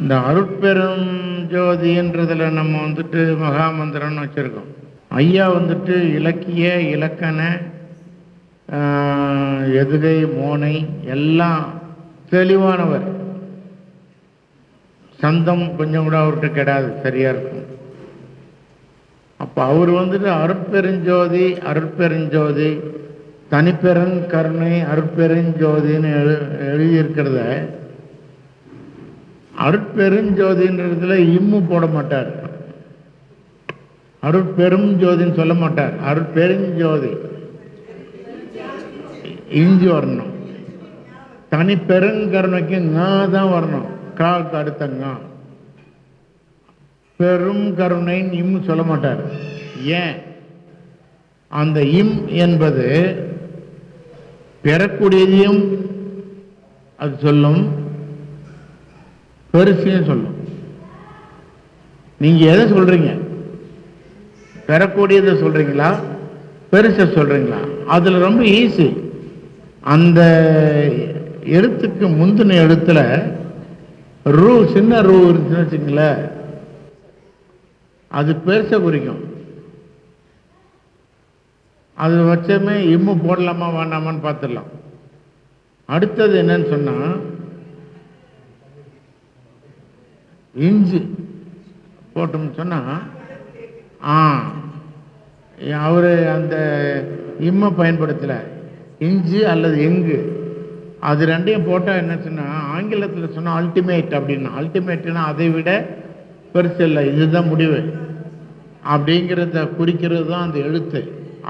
இந்த அருட்பெரும் ஜோதின்றதில் நம்ம வந்துட்டு மகாமந்திரம்னு வச்சுருக்கோம். ஐயா வந்துட்டு இலக்கிய இலக்கண எதுகை மோனை எல்லாம் தெளிவானவர். சந்தம் கொஞ்சம் கூட அவர்கிட்ட கிடையாது சரியாக இருக்கும். அப்போ அவர் வந்துட்டு அருட்பெருஞ்சோதி அருட்பெருஞ்சோதி தனிப்பெருங் கருணை அருட்பெருஞ்சோதின்னு எழு எழுதியிருக்கிறத அருட்பெருஞ்சோதின்றதுல இம்மு போட மாட்டார். அருட்பெரும் ஜோதின்னு சொல்ல மாட்டார். அருட்பெருஞ்சோதி. இஞ்சி வரணும். தனி பெருங்கருணைக்கு ngா தான் வரணும். காக்கு அடுத்த ngா பெரும் கருணைன்னு இம் சொல்ல மாட்டார். ஏன்? அந்த இம் என்பது பெறக்கூடியதையும் அது சொல்லும். பெருசையும் சொல்லும். நீங்க எதை சொல்றீங்க? பெறக்கூடியதை சொல்றீங்களா? பெருசை சொல்றீங்களா? அதுல ரொம்ப ஈஸி அந்த எழுத்துக்கு முந்தின எழுத்துல ரூ சின்ன ரூ இருந்துச்சுன்னு வச்சுங்களேன் அது பெருசை குறிக்கும். அது வச்சமே இம்மு போடலாமா வேண்டாமான்னு பார்த்துடலாம். அடுத்தது என்னன்னு சொன்னா இஞ்சி போட்டோம்னு சொன்னால் ஆ அவர் அந்த இம்மை பயன்படுத்தலை. இஞ்சி அல்லது எங்கு? அது ரெண்டையும் போட்டால் என்ன சொன்னால் ஆங்கிலத்தில் சொன்னால் அல்டிமேட் அப்படின்னா அல்டிமேட்னா அதை விட பெருசு இல்லை. இதுதான் முடிவு. அப்படிங்கிறத குறிக்கிறது தான் அந்த எழுத்து.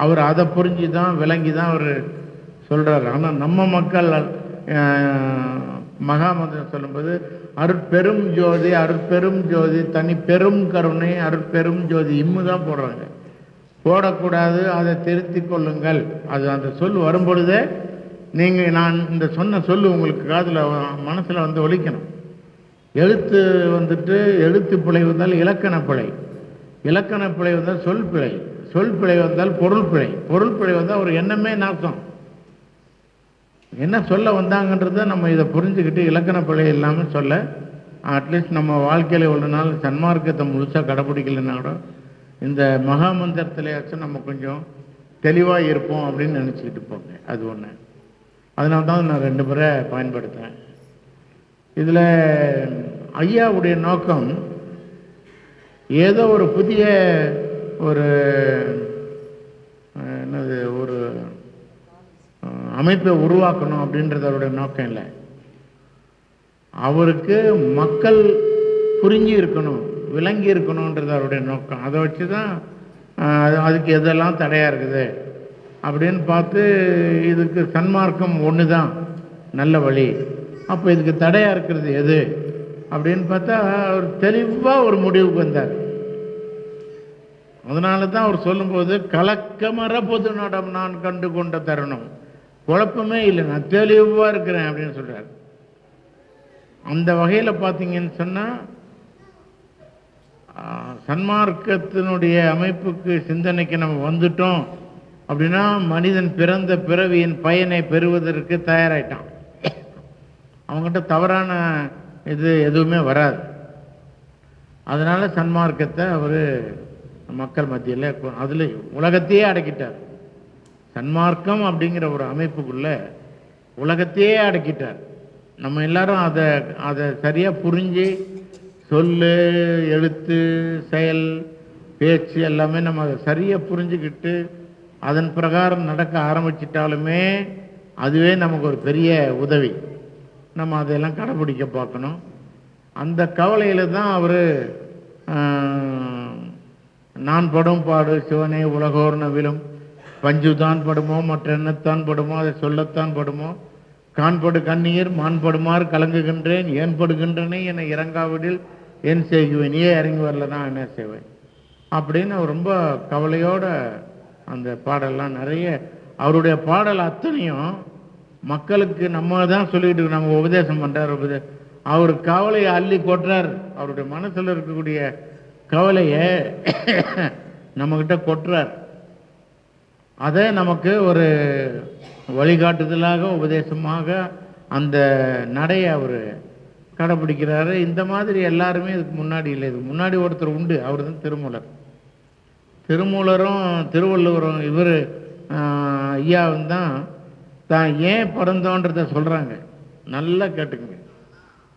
அவர் அதை புரிஞ்சு தான் விளங்கி தான் அவர் சொல்கிறார் ஆனால் நம்ம மக்கள் மகாமந்திரம் சொல்லும்போது அருட்பெரும் ஜோதி அருட்பெரும் ஜோதி தனி பெரும் கருணை அருட்பெரும் ஜோதி இம்மு தான் போடுறாங்க. போடக்கூடாது அதை திருத்தி கொள்ளுங்கள். அது அந்த சொல் வரும்பொழுதே நீங்கள் நான் இந்த சொன்ன சொல் உங்களுக்கு காதில் மனசில் வந்து ஒழிக்கணும் எழுத்து வந்துட்டு எழுத்து பிழை வந்தால் இலக்கண பிழை. இலக்கண பிழை வந்தால் சொல் பிழை. சொல் பிழை வந்தால் பொருள் பிழை. பொருள் பிழை வந்தால் ஒரு எண்ணமே நாசம். என்ன சொல்ல வந்தாங்கன்றத நம்ம இதை புரிஞ்சுக்கிட்டு இலக்கண பிழை இல்லாமல் சொல்ல. அட்லீஸ்ட் நம்ம வாழ்க்கையில் ஒரு நாள் சன்மார்க்கத்தை முழுசாக கடைப்பிடிக்கலைன்னா கூட இந்த மகாமந்திரத்திலேயாச்சும் நம்ம கொஞ்சம் தெளிவாக இருப்போம் அப்படின்னு நினச்சிக்கிட்டு போங்க. அது ஒன்று அதனால தான் நான் ரெண்டு முறை பயன்படுத்துகிறேன் இதில் ஐயாவுடைய நோக்கம் ஏதோ ஒரு புதிய ஒரு அஹ், என்னது ஒரு அஹ், அமைப்பை உருவாக்கணும் அப்படின்றது அவருடைய நோக்கம் இல்லை. அவருக்கு மக்கள் புரிஞ்சு இருக்கணும் விளங்கி இருக்கணுன்றது அவருடைய நோக்கம். அதை வச்சு தான் அது- அதுக்கு எதெல்லாம் தடையாக இருக்குது அப்படின்னு பார்த்து இதுக்கு சன்மார்க்கம் ஒன்று தான் நல்ல வழி. அப்போ இதுக்கு தடையாக இருக்கிறது எது அப்படின்னு பார்த்தா அவர் தெளிவாக ஒரு முடிவுக்கு வந்தார். அதனால தான் அவர் சொல்லும்போது கலக்கமர பொது நடம் நான் கண்டு கொண்ட தருணம். குழப்பமே இல்லை நான் தெளிவாக இருக்கிறேன் அப்படின்னு சொல்கிறார் அந்த வகையில் பார்த்தீங்கன்னு சொன்னால் சன்மார்க்கத்தினுடைய அமைப்புக்கு சிந்தனைக்கு நம்ம வந்துட்டோம் அப்படின்னா மனிதன் பிறந்த பிறவியின் பயனை பெறுவதற்கு தயாராயிட்டான். அவங்ககிட்ட தவறான இது எதுவுமே வராது. அதனால் சன்மார்க்கத்தை அவர் மக்கள் மத்தியில் அதில் உலகத்தையே அடக்கிட்டார். சன்மார்க்கம் அப்படிங்கிற ஒரு அமைப்புக்குள்ள உலகத்தையே அடக்கிட்டார். நம்ம எல்லாரும் அதை அதை சரியாக புரிஞ்சு சொல்லு எழுத்து செயல் பேச்சு எல்லாமே நம்ம அதை சரியாக புரிஞ்சுக்கிட்டு அதன் பிரகாரம் நடக்க ஆரம்பிச்சிட்டாலுமே அதுவே நமக்கு ஒரு பெரிய உதவி. நம்ம அதையெல்லாம் கடைப்பிடிக்க பார்க்கணும். அந்த கவலையில் தான் அவர் நான் படும் பாடு சிவனே உலகோர் நவிலும் பஞ்சுதான் படுமோ மற்ற எண்ணத்தான் படுமோ அதை சொல்லத்தான் படுமோ? காண்படு கண்ணீர் மாண்படுமாறு கலங்குகின்றேன் ஏன் படுகின்றனே என இறங்காவிடில் ஏன் செய்குவேன் நீயே இறங்கி வரலதான் என்ன செய்வேன்? அப்படின்னு ரொம்ப கவலையோட அந்த பாடல்லாம் நிறைய. அவருடைய பாடல் அத்தனையும் மக்களுக்கு நம்ம தான் சொல்லிக்கிட்டு நம்ம உபதேசம் பண்ணுறார் உபதே அவர் கவலையை அள்ளி கொட்டுறார். அவருடைய மனசில் இருக்கக்கூடிய கவலையை நம்மக்கிட்ட கொட்டுறார். அதை நமக்கு ஒரு வழிகாட்டுதலாக உபதேசமாக அந்த நடையை அவர் கடைப்பிடிக்கிறாரு இந்த மாதிரி எல்லாருமே இதுக்கு முன்னாடி இல்லை. இதுக்கு முன்னாடி ஒருத்தர் உண்டு. அவர் தான் திருமூலர். திருமூலரும் திருவள்ளுவரும் இவர் ஐயாவும் தான் தான் ஏன் பிறந்தோன்றத சொல்கிறாங்க நல்லா கேட்டுக்குங்க.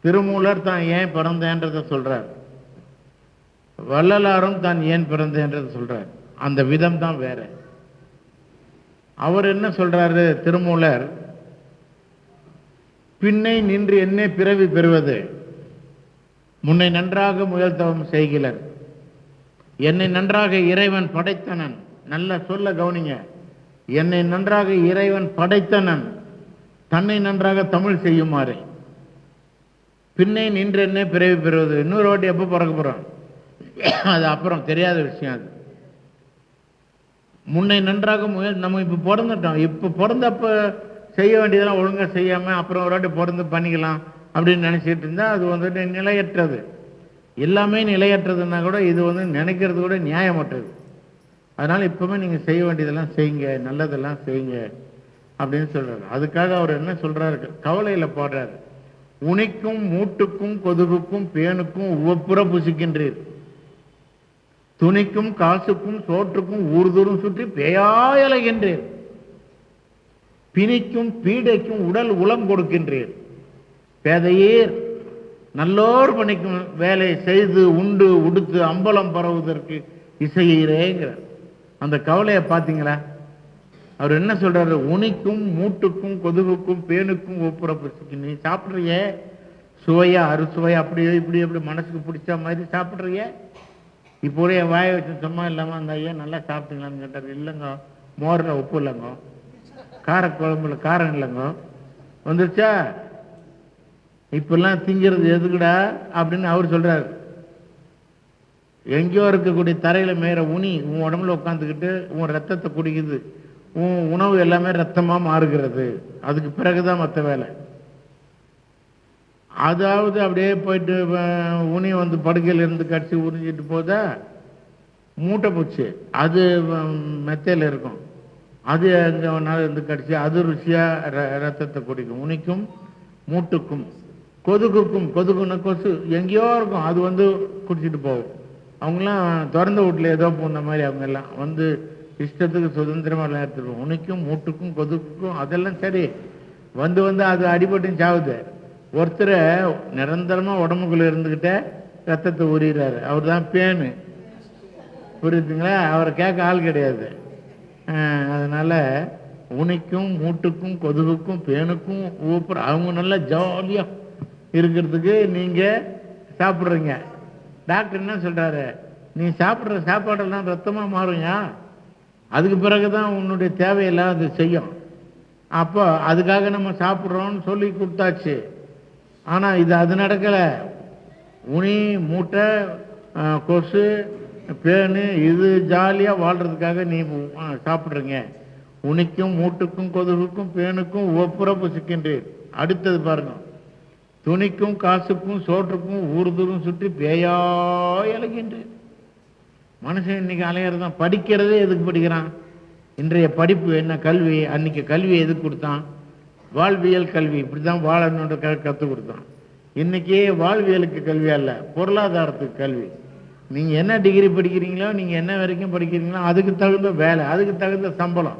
திருமூலர் தான் ஏன் பிறந்தேன்றத சொல்கிறார் வள்ளலாரும் தான் ஏன் பிறந்தேன்றத சொல்கிறார் அந்த விதம் தான் வேற. அவர் என்ன சொல்றாரு திருமூலர்? பின்னை நின்று என்னே பிறவி பெறுவது? முன்னை நன்றாக முயல்தவம் செய்கிறர். என்னை நன்றாக இறைவன் படைத்தனன். நல்ல சொல்ல கவனிங்க. என்னை நன்றாக இறைவன் படைத்தனன். தன்னை நன்றாக தமிழ் செய்யுமாறு. பின்னை நின்று என்ன பிறவி பெறுவது. இன்னொரு வாட்டி எப்போ பிறக்க போகிறோம் அது அப்புறம் தெரியாத விஷயம் அது. முன்னை நன்றாக முயல் நம்ம இப்போ பிறந்துட்டோம். இப்போ பிறந்தப்ப செய்ய வேண்டியதெல்லாம் ஒழுங்காக செய்யாமல் அப்புறம் ஒரு வாட்டி பிறந்து பண்ணிக்கலாம் அப்படின்னு நினச்சிட்டு இருந்தால் அது வந்துட்டு நிலையற்றது. எல்லாமே நிலையற்றதுன்னா கூட இது வந்து நினைக்கிறது கூட நியாயமற்றது. அதனால் இப்போவுமே நீங்கள் செய்ய வேண்டியதெல்லாம் செய்யுங்க நல்லதெல்லாம் செய்யுங்க அப்படின்னு சொல்கிறாரு அதுக்காக அவர் என்ன சொல்கிறாரு கவலையில் போடுறார். உனிக்கும் மூட்டுக்கும் கொதுகுக்கும் பேனுக்கும் ஒவ்வொப்புற புசிக்கின்றீர். துணிக்கும் காசுக்கும் சோற்றுக்கும் ஊர்தூரும் சுற்றி பேயாயலைகின்றீர் பிணிக்கும் பீடைக்கும் உடல் உளம் கொடுக்கின்றீர் பேதையீர் நல்லோர் பணிக்கும் வேலை செய்து உண்டு உடுத்து அம்பலம் பரவுவதற்கு இசையீரேங்கிறார் அந்த கவலையை பார்த்தீங்களா? அவர் என்ன சொல்றாரு? உனிக்கும் மூட்டுக்கும் கொதுகுக்கும் பேனுக்கும் ஒப்புறப்பு நீ சாப்பிட்றிய? சுவையா அறுசுவையா அப்படியோ இப்படி எப்படி மனசுக்கு பிடிச்ச மாதிரி சாப்பிட்றிய? இப்போ கூட என் வாயை வச்சு சும்மா இல்லாமல் அந்த ஐயா நல்லா சாப்பிட்டீங்களான்னு கேட்டார். இல்லைங்க மோரில் உப்பு இல்லைங்க. காரக்குழம்புல காரம் இல்லைங்க. வந்துருச்சா? இப்பெல்லாம் திங்கிறது எதுக்குடா அப்படின்னு அவர் சொல்கிறார் எங்கேயோ இருக்கக்கூடிய தரையில் மேற உனி உன் உடம்புல உட்காந்துக்கிட்டு உன் ரத்தத்தை குடிக்குது. உன் உணவு எல்லாமே ரத்தமாக மாறுகிறது. அதுக்கு பிறகுதான் மற்ற வேலை. அதாவது அப்படியே போயிட்டு அஹ், உனி வந்து படுக்கையில இருந்து கடிச்சு உறிஞ்சிட்டு போதா மூட்டை பூச்சி. அது மெத்தையில் இருக்கும். அது எங்க வேணாலும் இருந்து கடிச்சு அது ருசியாக ர- ரத்தத்தை குடிக்கும். உனிக்கும் மூட்டுக்கும் கொதுகுக்கும் கொதுகுன கொசு. எங்கேயோ இருக்கும். அது வந்து குடிச்சிட்டு போகும். அவங்களாம் திறந்த வீட்டில் ஏதோ போன மாதிரி அவங்க எல்லாம் வந்து இஷ்டத்துக்கு சுதந்திரமாக எல்லாம் எடுத்துருவோம் உனிக்கும் மூட்டுக்கும் கொதுக்குக்கும் அதெல்லாம் சரி. வந்து வந்து அது அடிபட்டு சாவுது. ஒருத்தரை நிரந்தரமாக உடம்புக்குள்ளே இருந்துக்கிட்டே ரத்தத்தை உரிகிறாரு அவர் தான் பேனு. புரியுதுங்களா? அவரை கேட்க ஆள் கிடையாது. அதனால் உனிக்கும் மூட்டுக்கும் கொதுகுக்கும் பேனுக்கும் ஊப்புற அவங்க நல்லா ஜாலியாக இருக்கிறதுக்கு நீங்கள் சாப்பிட்றீங்க. டாக்டர் என்ன சொல்கிறாரு நீ சாப்பிட்ற சாப்பாடெல்லாம் ரத்தமாக மாறும்யா? அதுக்கு பிறகு தான் உன்னுடைய தேவையெல்லாம் அது செய்யும். அப்போ அதுக்காக நம்ம சாப்பிட்றோன்னு சொல்லி கொடுத்தாச்சு. ஆனால் இது அது நடக்கலை. உனி மூட்டை கொசு பேனு இது ஜாலியாக வாழ்கிறதுக்காக நீ சாப்பிட்றீங்க. உனிக்கும் மூட்டுக்கும் கொதுகுக்கும் பேனுக்கும் ஒப்புறப்பு புசிக்கின்றீர் அடுத்தது பாருங்க. துணிக்கும் காசுக்கும் சோற்றுக்கும் ஊர்தூரும் சுற்றி பேயாய் அலைகின்றீர் மனுஷன் இன்னைக்கு அலையிறது தான் படிக்கிறதே எதுக்கு படிக்கிறான்? இன்றைய படிப்பு என்ன கல்வி? அன்னைக்கு கல்வி எதுக்கு கொடுத்தான்? வாழ்வியல் கல்வி இப்படி தான் வாழணுன்ற க கற்றுக் கொடுத்தான் இன்றைக்கே வாழ்வியலுக்கு கல்வி அல்ல பொருளாதாரத்துக்கு கல்வி. நீங்கள் என்ன டிகிரி படிக்கிறீங்களோ நீங்கள் என்ன வரைக்கும் படிக்கிறீங்களோ அதுக்கு தகுந்த வேலை அதுக்கு தகுந்த சம்பளம்.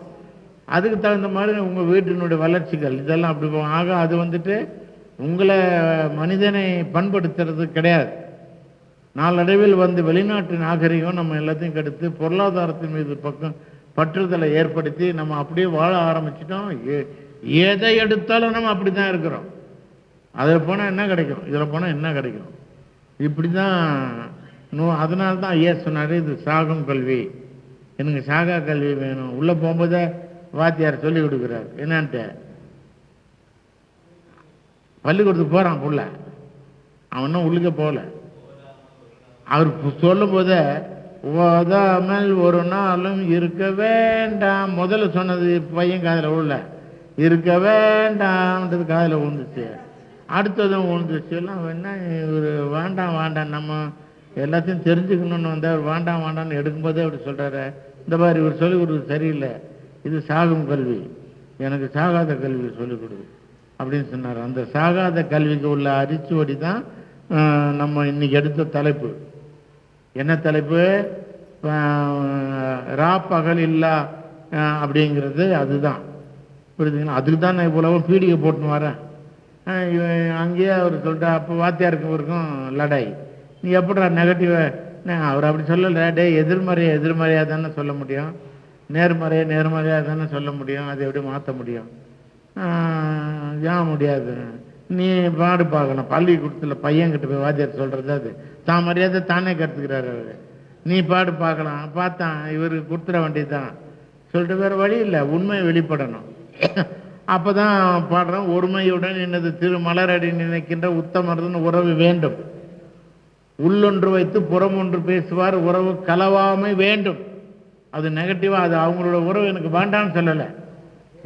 அதுக்கு தகுந்த மாதிரி உங்கள் வீட்டினுடைய வளர்ச்சிகள் இதெல்லாம் அப்படி போகும். ஆக அது வந்துட்டு உங்களை மனிதனை பண்படுத்துறது கிடையாது. நாளடைவில் வந்து வெளிநாட்டு நாகரிகம் நம்ம எல்லாத்தையும் கெடுத்து பொருளாதாரத்தின் மீது பக்கம் பற்றுதலை ஏற்படுத்தி நம்ம அப்படியே வாழ ஆரம்பிச்சிட்டோம். எதை எடுத்தாலும் நம்ம அப்படி தான் இருக்கிறோம். அதில் போனால் என்ன கிடைக்கும்? இதில் போனால் என்ன கிடைக்கும்? இப்படி தான் நோ அதனால தான் ஐயா சொன்னார் இது சாகும் கல்வி. எனக்கு சாகா கல்வி வேணும். உள்ளே போகும்போதே வாத்தியார் சொல்லி கொடுக்குறாரு. என்னான்ட்டு? பள்ளிக்கூடத்துக்கு போகிறான் புள்ள. அவனும் உள்ளுக்க போகல. அவர் சொல்லும் போதே ஓதாமல் ஒரு நாளும் இருக்க வேண்டாம். முதல்ல சொன்னது பையன் காதில் உள்ள. இருக்க வேண்டாம்ன்றது காதில் விழுந்துச்சு. அடுத்ததும் விழுந்துச்சு. எல்லாம் என்ன இவர் வேண்டாம் வேண்டாம். நம்ம எல்லாத்தையும் தெரிஞ்சுக்கணும்னு வந்தால் வேண்டாம் வேண்டாம்னு எடுக்கும்போதே அப்படி சொல்கிறாரு இந்த மாதிரி இவர் சொல்லிக் கொடுக்குறது சரியில்லை. இது சாகும் கல்வி. எனக்கு சாகாத கல்வி சொல்லிக் கொடு அப்படின்னு சொன்னார். அந்த சாகாத கல்விக்கு உள்ள அரிச்சுவடி தான் நம்ம இன்னைக்கு எடுத்த தலைப்பு. என்ன தலைப்பு? ரா பகல் இல்லா அப்படிங்கிறது அதுதான். புரியுதுங்களா அதுக்கு தான் நான் இவ்வளவு பீடிகை போட்டுன்னு வரேன். அங்கேயே அவர் சொல்லிட்டா அப்போ வாத்தியாருக்கும் இருக்கும் லடாய். நீ எப்படா நெகட்டிவ அவர் அப்படி சொல்லலை. டேய் எதிர்மறையை எதிர்மறையாக தானே சொல்ல முடியும். நேர்மறையை நேர்மறையாக தானே சொல்ல முடியும். அதை எப்படி மாற்ற முடியும்? ஏன் முடியாது? நீ பாடு பார்க்கணும். பள்ளிக்கூடத்தில் பையன்கிட்ட போய் வாத்தியார் சொல்கிறது அது. தான் மரியாதை தானே கற்றுக்கிறாரு அவர். நீ பாடு பார்க்கலாம். பார்த்தான் இவருக்கு கொடுத்துட வேண்டியதுதான். சொல்லிட்டு வேறு வழி இல்லை. உண்மையை வெளிப்படணும். அப்போ தான் பாடுறோம் ஒருமையுடன் எனது திருமலரடி நினைக்கின்ற உத்தமர்தன் உறவு வேண்டும். உள்ளொன்று வைத்து புறம் ஒன்று பேசுவார் உறவு கலவாமை வேண்டும். அது நெகட்டிவாக அது அவங்களோட உறவு எனக்கு வேண்டாம்னு சொல்லலை.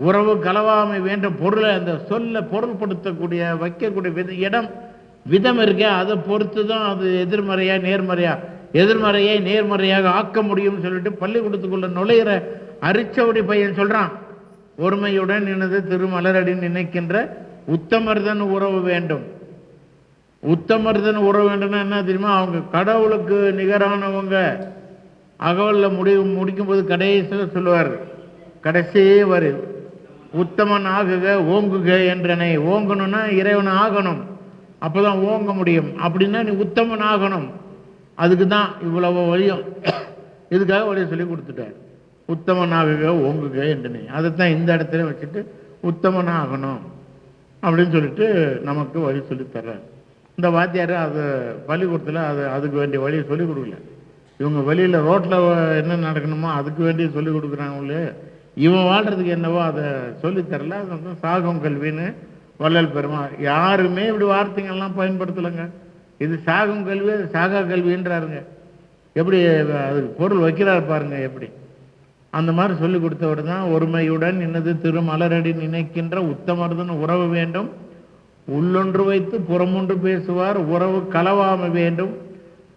உறவு கலவாமை வேண்டும். பொருளை அந்த சொல்ல பொருள்படுத்தக்கூடிய வைக்கக்கூடிய வித இடம் விதம் இருக்கே அதை பொறுத்து தான் அது எதிர்மறையாக நேர்மறையாக எதிர்மறையை நேர்மறையாக ஆக்க முடியும்னு சொல்லிட்டு பள்ளிக்கூடத்துக்குள்ளே நுழையிற அரிச்சவடி பையன் சொல்கிறான் ஒருமையுடன் எனது திருமலரடி நினைக்கின்ற உத்தமர்தன் உறவு வேண்டும். உத்தமர்தன் உறவு வேண்டும்னா என்ன தெரியுமா? அவங்க கடவுளுக்கு நிகரானவங்க. அகவலில் முடிவு முடிக்கும்போது கடைசியில் சொல்லுவார் கடைசியே வரு உத்தமன் ஆகுக ஓங்குக என்றனை. ஓங்கணும்னா இறைவன் ஆகணும். அப்பதான் ஓங்க முடியும். அப்படின்னா நீ உத்தமன் ஆகணும். அதுக்கு தான் இவ்வளவு வழியும். இதுக்காக வழியை சொல்லி கொடுத்துட்டார் உத்தமன் ஆகுக ஓங்குக என்றனை அதைத்தான் இந்த இடத்துல வச்சுட்டு உத்தமனாகணும் அப்படின்னு சொல்லிட்டு நமக்கு வழி சொல்லித் தர்றார். இந்த வாத்தியார் அது பள்ளிக்கூடத்தில் அது அதுக்கு வேண்டிய வழியை சொல்லிக் கொடுக்கல. இவங்க வெளியில் ரோட்டில் என்ன நடக்கணுமோ அதுக்கு வேண்டிய சொல்லிக் கொடுக்குறாங்களே இவன் வாழ்கிறதுக்கு என்னவோ அதை சொல்லித்தரல அது வந்து சாகம் கல்வின்னு வள்ளல் பெருமா யாருமே இப்படி வார்த்தைங்கள்லாம் பயன்படுத்தலைங்க. இது சாகும் கல்வி அது சாகா கல்வின்றாருங்க. எப்படி அதுக்கு பொருள் வைக்கிறார் பாருங்க எப்படி? அந்த மாதிரி சொல்லி கொடுத்தவர் தான் ஒருமையுடன் இன்னது திருமலரடி நினைக்கின்ற உத்தமர்தன் உறவு வேண்டும். உள்ளொன்று வைத்து புறமொன்று பேசுவார் உறவு கலவாம வேண்டும்.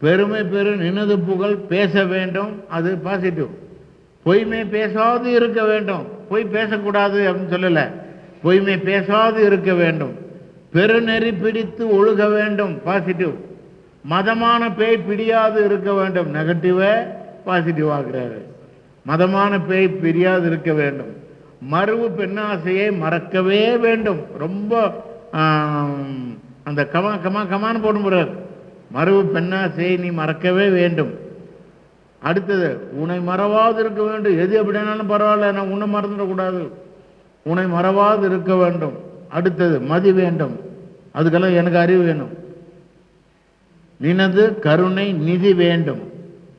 பெருமை பெரு நினது புகழ் பேச வேண்டும். அது பாசிட்டிவ் பொய்மை பேசாது இருக்க வேண்டும். பொய் பேசக்கூடாது அப்படின்னு சொல்லலை. பொய்மை பேசாது இருக்க வேண்டும். பெருநெறி பிடித்து ஒழுக வேண்டும். பாசிட்டிவ் மதமான பேய் பிடியாது இருக்க வேண்டும். நெகட்டிவை பாசிட்டிவ் ஆகிறாரு மதமான பேய் பிரியாது இருக்க வேண்டும். மறுவு பெண்ணாசையை மறக்கவே வேண்டும். ரொம்ப அந்த கமா கமா கமான்னு போடும் போறார் மறுவு பெண்ணாசையை நீ மறக்கவே வேண்டும். அடுத்தது உன்னை மறவாது இருக்க வேண்டும். எது எப்படினாலும் பரவாயில்ல நான் உன்னை மறந்துடக்கூடாது. உன்னை மறவாது இருக்க வேண்டும். அடுத்தது மதி வேண்டும். அதுக்கெல்லாம் எனக்கு அறிவு வேணும். நினது கருணை நிதி வேண்டும்.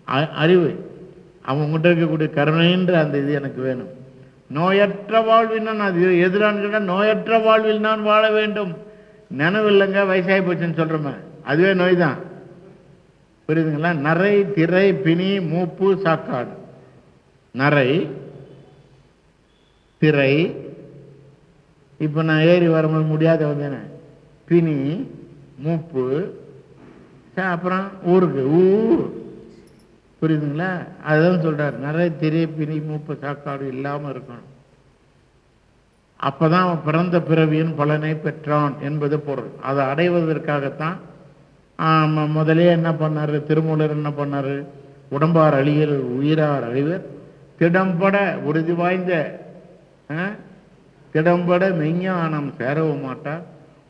அ- அறிவு. அவங்ககிட்ட இருக்கக்கூடிய கருணைன்ற அந்த இது எனக்கு வேணும். நோயற்ற வாழ்வில் நான் அது எதிரான்னு கேட்டால் நோயற்ற வாழ்வில் நான் வாழ வேண்டும். நினைவு இல்லைங்க வயசாகி போச்சுன்னு சொல்கிறோமே அதுவே நோய் தான் புரியுதுங்களா? நரை திரை பிணி மூப்பு சாக்காடு. நரை திரை இப்போ நான் ஏறி வரும்போது முடியாத வந்தேனே. பிணி மூப்பு அப்புறம் ஊருக்கு ஊ புரியுதுங்களா? அதுதான் சொல்கிறார் நிறைய திரை பிணி மூப்பு சாக்காடு இல்லாமல் இருக்கணும். அப்பதான் அவன் பிறந்த பிறவியின் பலனை பெற்றான் என்பது பொருள். அதை அடைவதற்காகத்தான் முதலே என்ன பண்ணாரு? திருமூலர் என்ன பண்ணாரு? உடம்பார் அழியல் உயிரார் அழிவர். திடம்பட உறுதி வாய்ந்த ஆ, திடம்பட மெய்ஞானம் சேரவும் மாட்டார்.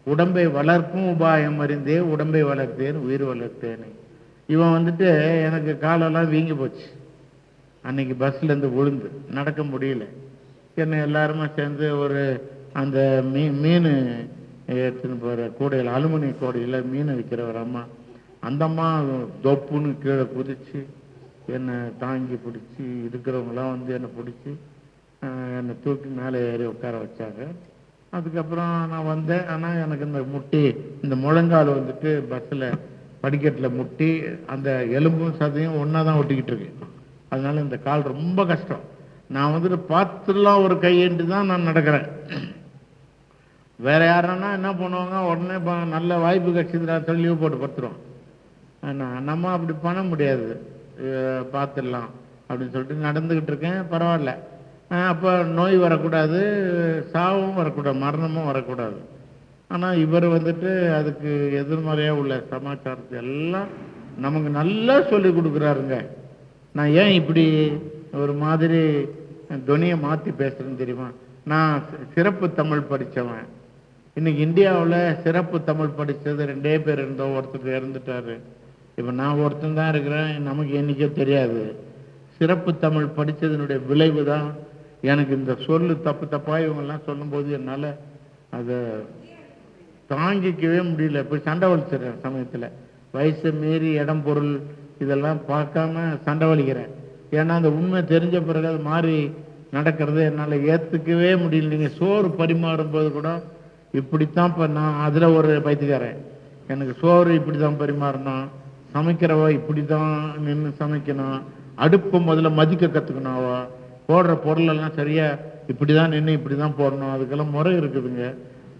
உடம்பை வளர்க்கும் உபாயம் அறிந்தே உடம்பை வளர்த்தேன் உயிர் வளர்த்தேனே. இவன் வந்துட்டு எனக்கு காலெல்லாம் வீங்கி போச்சு. அன்னைக்கு பஸ்லேருந்து விழுந்து நடக்க முடியல. என்ன எல்லாருமே சேர்ந்து ஒரு அந்த மீ மீன் எடுத்துன்னு போகிற கூடையில் அலுமினிய கூடையில் மீன் விற்கிற ஒரு அம்மா அந்த அம்மா தொப்புன்னு கீழே குதிச்சு என்னை தாங்கி பிடிச்சி இருக்கிறவங்களாம் வந்து என்னை பிடிச்சி என்னை தூக்கி மேலே ஏறி உட்கார வச்சாங்க. அதுக்கப்புறம் நான் வந்தேன். ஆனால் எனக்கு இந்த முட்டி இந்த முழங்கால் வந்துட்டு பஸ்ஸில் படிக்கட்டில் முட்டி அந்த எலும்பும் சதையும் ஒன்றா தான் ஒட்டிக்கிட்டு இருக்கு. அதனால இந்த கால் ரொம்ப கஷ்டம். நான் வந்துட்டு பார்த்துலாம் ஒரு கையேண்டு தான் நான் நடக்கிறேன். வேற யாருன்னா என்ன பண்ணுவாங்க? உடனே ப- நல்ல வாய்ப்பு கிடைச்சதுடா சொல்லி லீவ் போட்டு படுத்துருவோம். ஆனால் நம்ம அப்படி பண்ண முடியாது. பார்த்துடலாம் அப்படின்னு சொல்லிட்டு நடந்துக்கிட்டு இருக்கேன். பரவாயில்ல. அப்போ நோய் வரக்கூடாது சாவும் வரக்கூடாது மரணமும் வரக்கூடாது. ஆனால் இவர் வந்துட்டு அதுக்கு எதிர்மறையாக உள்ள சமாச்சாரத்தை எல்லாம் நமக்கு நல்லா சொல்லி கொடுக்குறாருங்க. நான் ஏன் இப்படி ஒரு மாதிரி துணியை மாற்றி பேசுகிறேன்னு தெரியுமா? நான் சிறப்பு தமிழ் படித்தவன் இன்னைக்கு இந்தியாவில் சிறப்பு தமிழ் படித்தது ரெண்டே பேர் இருந்தோம் ஒருத்தர் இறந்துட்டாரு. இப்போ நான் ஒருத்தன் தான் இருக்கிறேன் நமக்கு என்றைக்கோ தெரியாது. சிறப்பு தமிழ் படித்ததனுடைய விளைவு தான் எனக்கு இந்த சொல்லு தப்பு தப்பாக இவங்கெல்லாம் சொல்லும்போது என்னால் அதை தாங்கிக்கவே முடியல. போய் சண்டை வலிச்சிடுறேன் சமயத்தில். வயசு மீறி இடம் பொருள் இதெல்லாம் பார்க்காம சண்டை வலிக்கிறேன். ஏன்னா அந்த உண்மை தெரிஞ்ச பிறகு அது மாறி நடக்கிறது. என்னால் ஏற்றுக்கவே முடியல. நீங்கள் சோறு பரிமாறும் போது கூட இப்படித்தான் இப்போ நான் அதில் ஒரு பைத்தியக்காரன். எனக்கு சோறு இப்படி தான் பரிமாறணும். சமைக்கிறவ இப்படி தான் நின்று சமைக்கணும். அடுப்பை முதல்ல மதிக்க கற்றுக்கணும் போடுற பொருளெல்லாம் சரியாக இப்படி தான் நின்று இப்படி தான் போடணும். அதுக்கெல்லாம் முறை இருக்குதுங்க.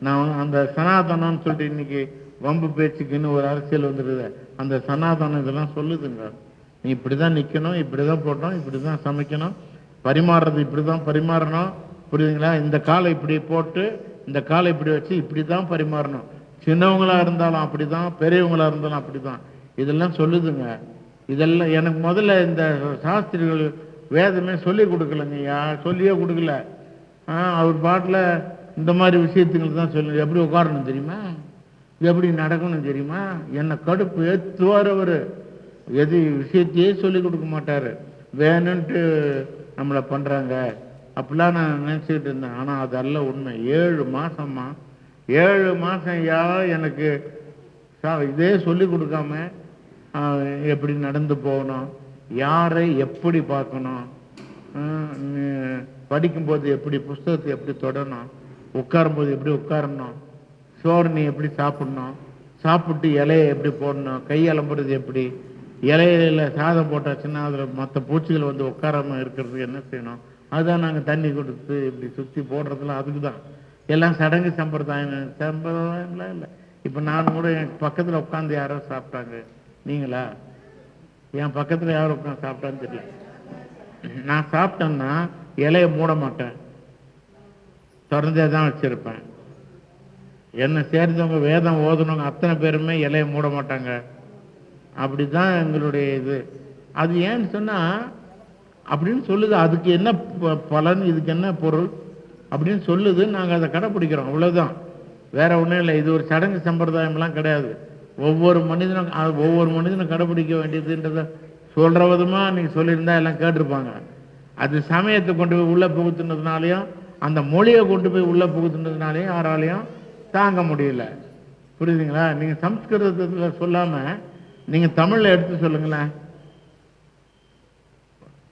நான் அந்த சனாதனம்னு சொல்லிட்டு இன்னைக்கு வம்பு பேச்சுக்குன்னு ஒரு அரசியல் வந்துடுது அந்த சனாதனம் இதெல்லாம் சொல்லுதுங்க. நீ இப்படி தான் நிற்கணும் இப்படி தான் போடணும் இப்படி தான் சமைக்கணும் பரிமாறுறது இப்படி தான் பரிமாறணும். புரியுதுங்களா? இந்த காலை இப்படி போட்டு இந்த காலை இப்படி வச்சு இப்படி தான் பரிமாறணும். சின்னவங்களா இருந்தாலும் அப்படிதான் பெரியவங்களா இருந்தாலும் அப்படிதான். இதெல்லாம் சொல்லுதுங்க. இதெல்லாம் எனக்கு முதல்ல இந்த சாஸ்திரிகள் வேதமே சொல்லி கொடுக்கலங்கய்யா சொல்லியே கொடுக்கல. ஆ, அவர் பாட்டில் இந்த மாதிரி விஷயத்துங்களுக்கு தான் சொல்லு எப்படி உட்காரணும் தெரியுமா? எப்படி நடக்கணும் தெரியுமா? என்னை கடுப்பு ஏற்றுவார் அவர். எது விஷயத்தையே சொல்லி கொடுக்க மாட்டார். வேணும்ன்ட்டு நம்மளை பண்ணுறாங்க அப்படிலாம் நான் நினச்சிக்கிட்டு இருந்தேன். ஆனால் அதெல்லாம் உண்மை. ஏழு மாதமா ஏழு மாதம் யா எனக்கு சா- இதே சொல்லி கொடுக்காம எப்படி நடந்து போகணும்? யாரை எப்படி பார்க்கணும்? படிக்கும்போது எப்படி புஸ்தகத்தை எப்படி தொடணும்? உட்காரும்போது எப்படி உட்காரணும்? சோறு நீ எப்படி சாப்பிட்ணும்? சாப்பிட்டு இலையை எப்படி போடணும்? கை அலம்புறது எப்படி? இலையில சாதம் போட்டாச்சுன்னா அதில் மற்ற பூச்சிகள் வந்து உட்காராம இருக்கிறதுக்கு என்ன செய்யணும்? அதுதான் நாங்கள் தண்ணி கொடுத்து இப்படி சுற்றி போடுறதுலாம் அதுக்கு தான் எல்லாம் சடங்கு சம்பிரதாயம் சம்பிரதாயம்லாம் இல்லை. இப்போ நான் கூட என் பக்கத்தில் உட்காந்து யாரோ சாப்பிட்டாங்க. நீங்களா? என் பக்கத்தில் யாரோ உட்காந்து சாப்பிட்டான்னு தெரியல. நான் சாப்பிட்டேன்னா இலையை மூட மாட்டேன். திறந்தே தான் வச்சுருப்பேன். என்னை சேர்ந்தவங்க வேதம் ஓதுனவங்க அத்தனை பேருமே இலையை மூட மாட்டாங்க. அப்படி தான் எங்களுடைய இது. அது ஏன்னு சொன்னால் அப்படின்னு சொல்லுது அதுக்கு என்ன ப- பலன் இதுக்கு என்ன பொருள் அப்படின்னு சொல்லுது நாங்கள் அதை கடைப்பிடிக்கிறோம். அவ்வளோதான் வேற ஒன்றும் இல்லை. இது ஒரு சடங்கு சம்பிரதாயம்லாம் கிடையாது. ஒவ்வொரு மனிதனும் அது ஒவ்வொரு மனிதனும் கடைப்பிடிக்க வேண்டியதுன்றத சொல்கிற விதமாக நீங்கள் சொல்லியிருந்தா எல்லாம் கேட்டிருப்பாங்க. அது சமயத்தை கொண்டு போய் உள்ளே புகுத்துனதுனாலையும் அந்த மொழியை கொண்டு போய் உள்ளே புகுத்துனதுனாலையும் யாராலையும் தாங்க முடியல. புரியுதுங்களா? நீங்கள் சம்ஸ்கிருதத்தில் சொல்லாமல் நீங்கள் தமிழில் எடுத்து சொல்லுங்களேன்.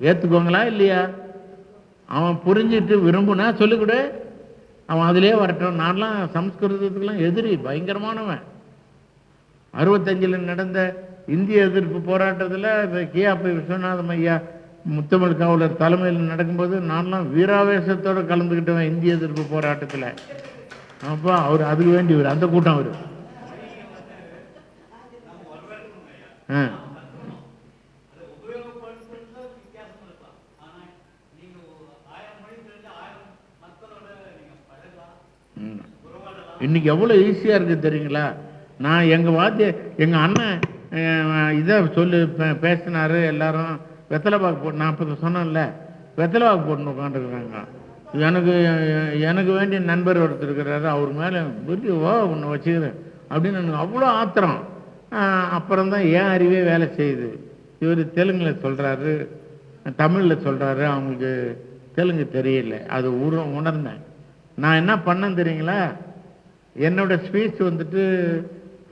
ஏற்றுக்கோங்களா இல்லையா? அவன் புரிஞ்சிட்டு விரும்புனா சொல்லிக் கொடு அவன் அதிலே வரட்டும். நான்லாம் சம்ஸ்கிருதத்துக்கெல்லாம் எதிரி பயங்கரமானவன். அறுபத்தஞ்சில் நடந்த இந்திய எதிர்ப்பு போராட்டத்தில் கியாபி விஸ்வநாதம் ஐயா முத்தமிழ் காவலர் தலைமையில் நடக்கும்போது நான்லாம் வீராவேசத்தோடு கலந்துக்கிட்டவன் இந்திய எதிர்ப்பு போராட்டத்தில். அப்போ அவர் அதுக்கு வேண்டியவர் அந்த கூட்டம் அவர். ஆ. ம். இன்னைக்கு எவ்வளோ ஈஸியாக இருக்குது தெரியுங்களா? நான் எங்கள் வாத்திய எங்கள் அண்ணன் இதை சொல்லி பே- பேசினாரு எல்லாரும். வெத்தலை பாக்கு போட்டு நான் இப்போ சொன்னேன்ல வெத்தலை பாக்கு போட்டு உட்காந்துருக்குறாங்க எனக்கு எனக்கு வேண்டிய நண்பர் ஒருத்தர் இருக்கிறாரு அவர் மேலே வீடியோவா ஒன்று வச்சுக்கிறேன் அப்படின்னு எனக்கு அவ்வளோ ஆத்திரம். அப்புறம் தான் ஏன் அறிவே வேலை செய்யுது. இவர் தெலுங்கில் சொல்கிறாரு தமிழில் சொல்கிறாரு அவங்களுக்கு தெலுங்கு தெரியல அது உரு உணர்ந்தேன். நான் என்ன பண்ணேன் தெரியுங்களா? என்னோட ஸ்பீச் வந்துட்டு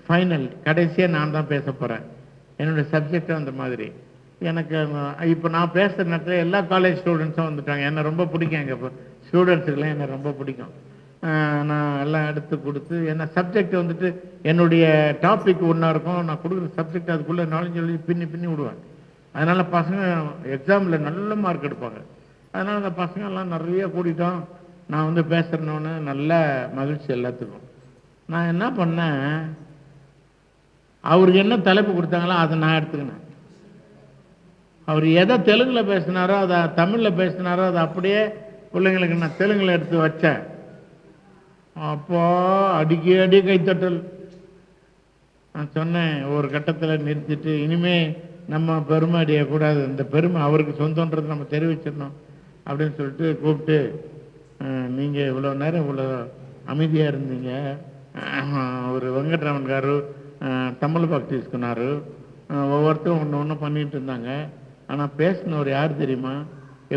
ஃபைனல் கடைசியாக நான் தான் பேச போகிறேன் என்னோட சப்ஜெக்டும் அந்த மாதிரி. எனக்கு இப்போ நான் பேசுகிற நேரத்தில் எல்லா காலேஜ் ஸ்டூடெண்ட்ஸும் வந்துட்டாங்க. என்னை ரொம்ப பிடிக்கும் எங்கள் இப்போ. ஸ்டூடெண்ட்ஸுக்கெல்லாம் என்னை ரொம்ப பிடிக்கும். நான் எல்லாம் எடுத்து கொடுத்து என்ன சப்ஜெக்ட் வந்துட்டு என்னுடைய டாபிக் ஒன்றா இருக்கும். நான் கொடுக்குற சப்ஜெக்ட் அதுக்குள்ளே நாலேஜ் எழுதி பின்னி பின்னி விடுவேன். அதனால் பசங்க எக்ஸாமில் நல்ல மார்க் எடுப்பாங்க. அதனால் அந்த பசங்க எல்லாம் நிறைய கூட்டிட்டோம். நான் வந்து பேசுகிறேன்னு நல்ல மகிழ்ச்சி எல்லாத்துக்கும். நான் என்ன பண்ணேன்? அவருக்கு என்ன தலைப்பு கொடுத்தாங்களோ அதை நான் எடுத்துக்கினேன். அவர் எதை தெலுங்கில் பேசினாரோ அதை தமிழில் பேசினாரோ அதை அப்படியே பிள்ளைங்களுக்கு நான் தெலுங்கில் எடுத்து வச்சேன். அப்போ அடிக்கடி கைத்தட்டல் நான் சொன்னேன் ஒரு கட்டத்தில் நிறுத்திட்டு இனிமே நம்ம பெருமை அடையக்கூடாது. இந்த பெருமை அவருக்கு சொந்தன்றது நம்ம தெரிவிச்சிடணும் அப்படின்னு சொல்லிட்டு கூப்பிட்டு நீங்கள் இவ்வளோ நேரம் இவ்வளோ அமைதியாக இருந்தீங்க. ஒரு வெங்கட்ராமன் காரு தமிழ் பக்தி ஒவ்வொருத்தரும் ஒன்று ஒன்று பண்ணிகிட்டு இருந்தாங்க. ஆனால் பேசினவர் யார் தெரியுமா?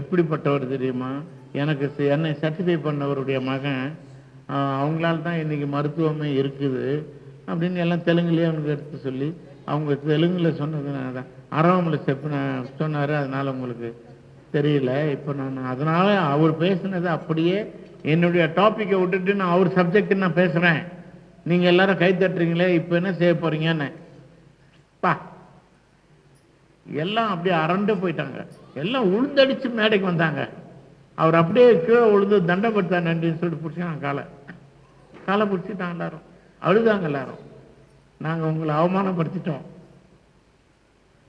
எப்படிப்பட்டவர் தெரியுமா? எனக்கு என்னை சர்டிஃபை பண்ணவருடைய மகன் அவங்களால தான் இன்றைக்கி மருத்துவமே இருக்குது அப்படின்னு எல்லாம் தெலுங்குலேயே அவனுக்கு எடுத்து சொல்லி அவங்க தெலுங்கில் சொன்னதுனால தான். அறவமலை செப்பு சொன்னார் அதனால் உங்களுக்கு தெரியல. இப்போ நான் அதனால் அவர் பேசுனது அப்படியே என்னுடைய டாப்பிக்கை விட்டுட்டு நான் அவர் சப்ஜெக்ட் நான் பேசுகிறேன் நீங்கள் எல்லாரும் கை தட்டுறீங்களே இப்போ என்ன செய்ய போகிறீங்கன்னு பா. எல்லாம் அப்படியே அரண்டு போயிட்டாங்க. எல்லாம் உளுந்தடிச்சு மேடைக்கு வந்தாங்க. அவர் அப்படியே கீழே உழுந்து தண்டப்படுத்தா நன்றின்னு சொல்லிட்டு பிடிச்சாங்க காலை. காலை பிடிச்சிட்டாங்க எல்லாரும். அழுதாங்க எல்லாரும். நாங்கள் உங்களை அவமானப்படுத்திட்டோம்.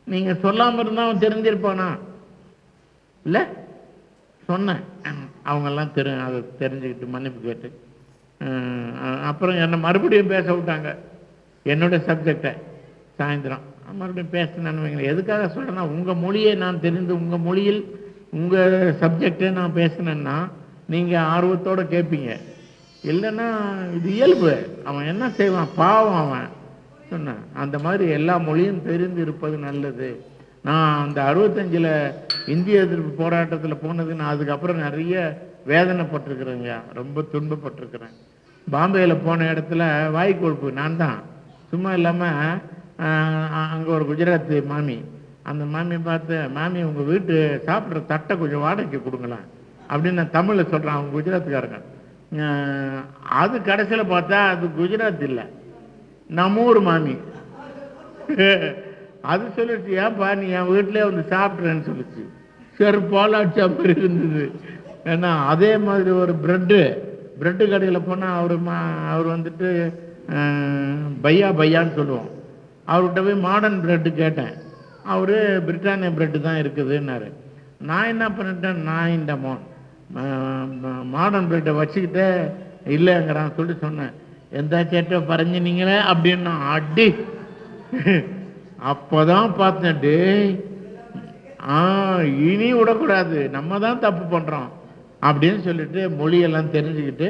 நீங்கள் சொல்லாமல் இருந்தால் அவன் தெரிஞ்சிருப்பானா? இல்லை? சொன்னேன். அவங்கெல்லாம் தெரி அதை தெரிஞ்சுக்கிட்டு மன்னிப்பு கேட்டு. அப்புறம் என்னை மறுபடியும் பேச விட்டாங்க. என்னோட சப்ஜெக்டை சாயந்தரம். மறுபடியும் பேசினேன்னு வைங்களேன். எதுக்காக சொல்கிறேன்னா உங்கள் மொழியை நான் தெரிந்து உங்கள் மொழியில் உங்கள் சப்ஜெக்டை நான் பேசினேன்னா நீங்கள் ஆர்வத்தோடு கேட்பீங்க இல்லைன்னா இது இயல்பு. அவன் என்ன செய்வான்? பாவம் அவன். சொன்னேன். அந்த மாதிரி எல்லா மொழியும் தெரிந்து இருப்பது நல்லது. நான் அந்த அறுபத்தஞ்சில் இந்திய எதிர்ப்பு போராட்டத்தில் போனது நான் அதுக்கப்புறம் நிறைய வேதனைப்பட்டிருக்கிறேங்க. ரொம்ப துன்பப்பட்டிருக்கிறேன். பாம்பேயில் போன இடத்துல வாய் கொழுப்பு நான் தான் சும்மா இல்லாமல் அங்கே ஒரு குஜராத்தி மாமி. அந்த மாமி பார்த்து மாமி உங்கள் வீட்டு சாப்பிட்ற தட்டை கொஞ்சம் வாடகைக்கு கொடுங்களேன். அப்படின்னு நான் தமிழில் சொல்கிறேன் அவங்க குஜராத்துக்காரங்க அது கடைசியில் பார்த்தா அது குஜராத் இல்லை. நம்ம ஊர் மாமி. அது சொல்லிடுச்சு ஏன்பா நீ என் வீட்டிலே வந்து சாப்பிட்றேன்னு சொல்லிச்சு. சரி பாலாட்சி அப்படி இருந்தது. ஏன்னா அதே மாதிரி ஒரு ப்ரெட்டு ப்ரெட்டு கடையில் போனால் அவர் மா அவர் வந்துட்டு பையா பையான்னு சொல்லுவோம். அவர்கிட்ட போய் மாடர்ன் ப்ரெட்டு கேட்டேன். அவர் பிரிட்டானியா ப்ரெட்டு தான் இருக்குதுன்னாரு. நான் என்ன பண்ணிட்டேன்? நான் இந்த மோன் மாடர்ன் ப்ரெட்டை வச்சுக்கிட்டே இல்லைங்கிறான் சொல்லிட்டு சொன்னேன். எந்த சேட்டை பறஞ்சினீங்களே அப்படின்னு அடி. அப்போதான் பார்த்தேன் டேய் ஆ இனி விடக்கூடாது. நம்ம தான் தப்பு பண்ணுறோம் அப்படின்னு சொல்லிட்டு மொழியெல்லாம் தெரிஞ்சுக்கிட்டு